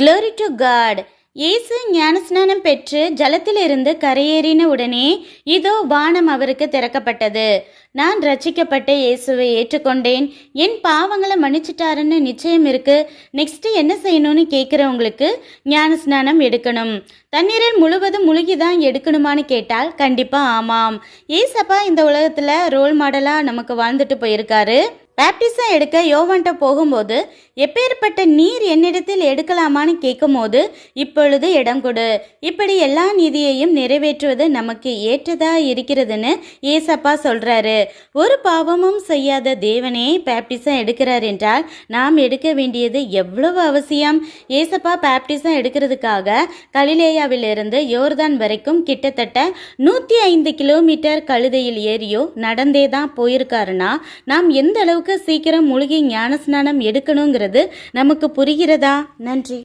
Glory to God இயேசு ஞானஸ்நானம் பெற்று ஜலத்திலிருந்து கரையேறின உடனே இதோ வானம் அவருக்கு திறக்கப்பட்டது. நான் ரச்சிக்கப்பட்ட இயேசுவை ஏற்றுக்கொண்டேன். என் பாவங்களை மன்னிச்சிட்டாருன்னு நிச்சயம் இருக்கு. நெக்ஸ்ட் என்ன செய்யணும்னு கேட்குறவங்களுக்கு ஞானஸ்நானம் எடுக்கணும். தண்ணீரில் முழுவதும் முழுகி தான் எடுக்கணுமான்னு கேட்டால் கண்டிப்பாக ஆமாம். ஏசப்பா இந்த உலகத்தில் ரோல் மாடலாக நமக்கு வாழ்ந்துட்டு போயிருக்காரு. பேப்டிசம் எடுக்க யோவான்ட்ட போகும்போது எப்பேற்பட்ட நீர் என்னிடத்தில் எடுக்கலாமான்னு கேட்கும்போது இப்பொழுது இடம் கொடு. இப்படி எல்லா நீதியையும் நிறைவேற்றுவது நமக்கு ஏற்றதா இருக்கிறதுன்னு ஏசப்பா சொல்றாரு. ஒரு பாவமும் செய்யாத தேவனே பேப்டிசம் எடுக்கிறார் என்றால் நாம் எடுக்க வேண்டியது எவ்வளவு அவசியம்? ஏசப்பா பேப்டிசம் எடுக்கிறதுக்காக கலிலேயாவிலிருந்து யோர்தான் வரைக்கும் கிட்டத்தட்ட நூற்றி ஐந்து கிலோமீட்டர் கழுதையில் ஏறியோ நடந்தே தான் போயிருக்காருன்னா நாம் எந்த அளவுக்கு சீக்கிரம் முழுகி ஞானஸ்நானம் எடுக்கணுங்கிற எடுக்கணுங்கிறது நமக்கு புரிகிறதா? நன்றி.